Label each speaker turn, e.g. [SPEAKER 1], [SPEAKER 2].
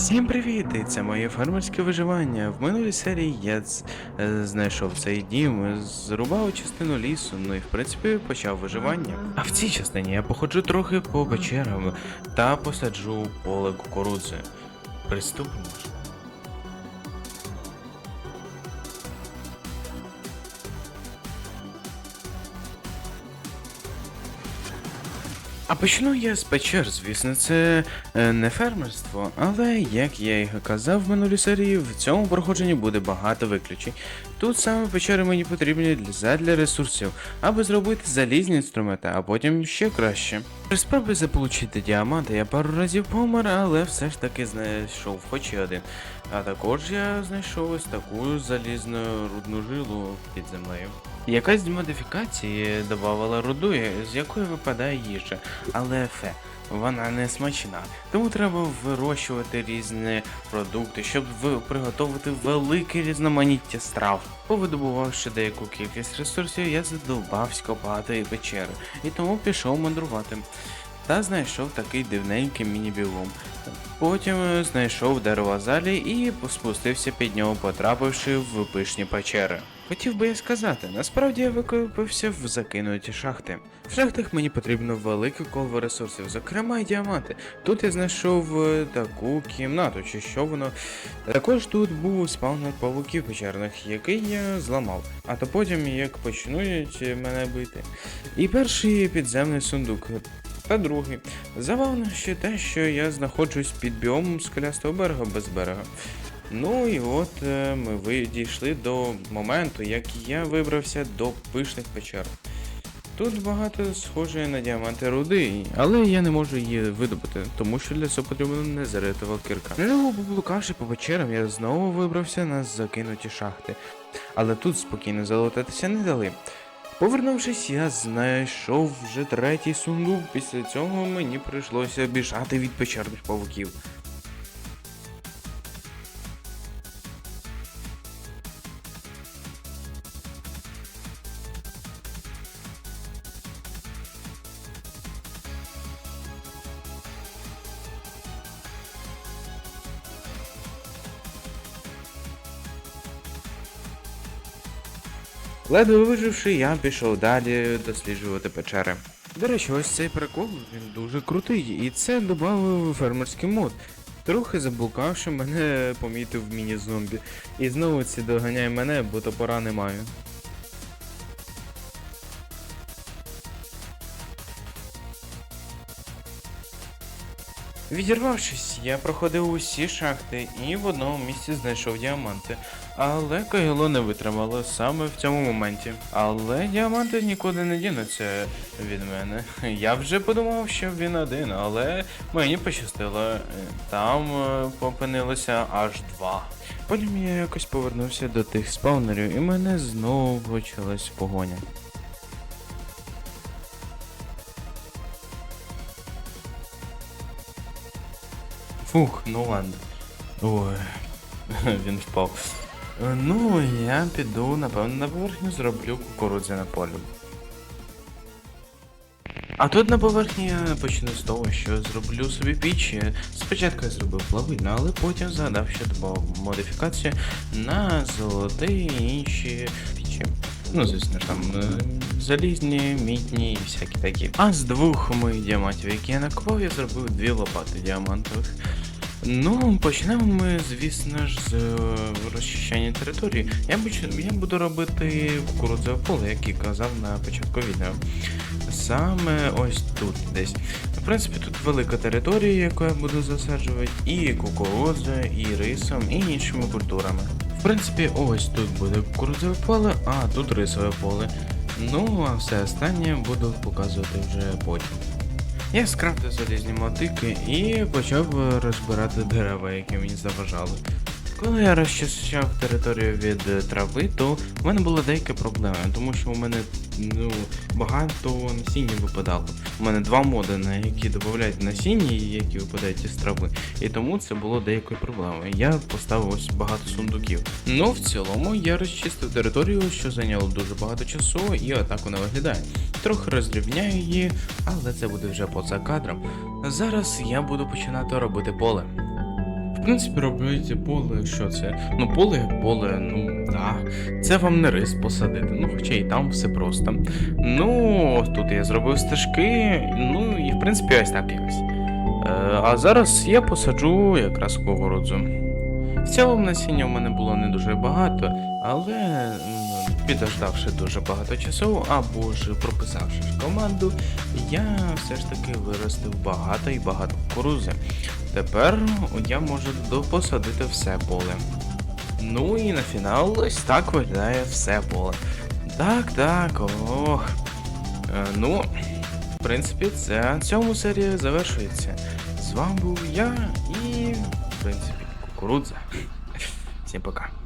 [SPEAKER 1] Всім привіт! Це моє фермерське виживання. В минулій серії я е, знайшов цей дім, зрубав частину лісу, ну і в принципі почав виживання. А в цій частині я походжу трохи по печерам та посаджу поле кукурудзи. Приступимо. А почну я з печер, звісно, це е, не фермерство, але як я і казав в минулій серії, в цьому проходженні буде багато виключень. Тут саме печери мені потрібні для, задля ресурсів, аби зробити залізні інструменти, а потім ще краще. При спробі заполучити діаманти я пару разів помер, але все ж таки знайшов хоч і один. А також я знайшов ось таку залізну рудну жилу під землею. Якась модифікації додавала руду, з якої випадає їжа, але фе, вона не смачна. Тому треба вирощувати різні продукти, щоб приготувати велике різноманіття страв. Повидобувавши деяку кількість ресурсів, я задовбався копати печери, і тому пішов мандрувати. Та знайшов такий дивненький міні-біом. Потім е, знайшов дерево залі і спустився під нього, потрапивши в пишні печери. Хотів би я сказати, насправді я викопився в закинуті шахти. В шахтах мені потрібно велике коло ресурсів, зокрема й діаманти. Тут я знайшов е, таку кімнату, чи що воно. Також тут був спаунер павуків печерних, який я зламав. А то потім як почнуть мене бити. І перший підземний сундук. Та другий. Завалено ще те, що я знаходжусь під біомом скелястого берега без берега. Ну і от е, ми дійшли до моменту, як я вибрався до пишних печер. Тут багато схоже на діаманти руди, але я не можу її видобути, тому що для цього потрібна незаритова кірка. Недовго поблукавши по печерам, я знову вибрався на закинуті шахти. Але тут спокійно залутатися не дали. Повернувшись, я знайшов вже третій сундук. Після цього мені прийшлося біжати від печерних павуків. Ледве виживши, я пішов далі досліджувати печери. До речі, ось цей прикол він дуже крутий, і це додав фермерський мод. Трохи заблукавши, мене помітив міні-зомбі. І знову ці доганяй мене, бо топора не маю. Відірвавшись, я проходив усі шахти і в одному місці знайшов діаманти. Але Кайло не витримало саме в цьому моменті. Але діаманти нікуди не дінуться від мене. Я вже подумав, що він один, але мені пощастило. Там е, опинилося аж два. Потім я якось повернувся до тих спаунерів, і мене знову почалась погоня. Фух, ну ладно. Ой, він впав. Е, Ну, я піду, напевно, на поверхню зроблю кукурудзяне на полі. А тут на поверхні я почну з того, що зроблю собі піч. Спочатку я зробив плавильну, але потім згадав, що додав модифікацію на золотий і інші пічі. Ну, звісно ж, там е, залізні, мідні і всякі такі. А з двох моїх діамантів, які я накопав, я зробив дві лопати діамантових. Ну, почнемо ми, звісно ж, з е, розчищення території. Я, буч- я буду робити кукурудзове поле, як і казав на початку відео. Саме ось тут десь. В принципі, тут велика територія, яку я буду засаджувати, і кукурудза, і рисом, і іншими культурами. В принципі, ось тут буде кукурудзове поле, а тут рисове поле. Ну, а все останнє буду показувати вже потім. Я скрафтив залізні мотики і почав розбирати дерева, які мені заважали. Коли я розчищав територію від е, трави, то в мене була деяка проблема, тому що у мене ну, багато насіння випадало. У мене два моди, на які додають насіння, і які випадають із трави. І тому це було деякою проблемою. Я поставив ось багато сундуків. Ну, в цілому я розчистив територію, що зайняло дуже багато часу, і отак вона виглядає. Трохи роздрібняю її, але це буде вже поза кадром. Зараз я буду починати робити поле. В принципі, робити поле, що це? Ну, поле поле, ну да. Це вам не рис посадити, ну хоча і там все просто. Ну, тут я зробив стежки, ну і в принципі ось так якось. Е, а зараз я посаджу якраз кукурудзу. В цілому насіння в мене було не дуже багато, але підождавши дуже багато часу, або ж прописавши команду, я все ж таки виростив багато і багато кукурузи. Тепер я можу допосадити все поле. Ну і на фінал ось так виглядає все поле. Так, так, ох. Е, ну, в принципі, це на цьому серія завершується. З вами був я і, в принципі, кукурудза. Всім пока.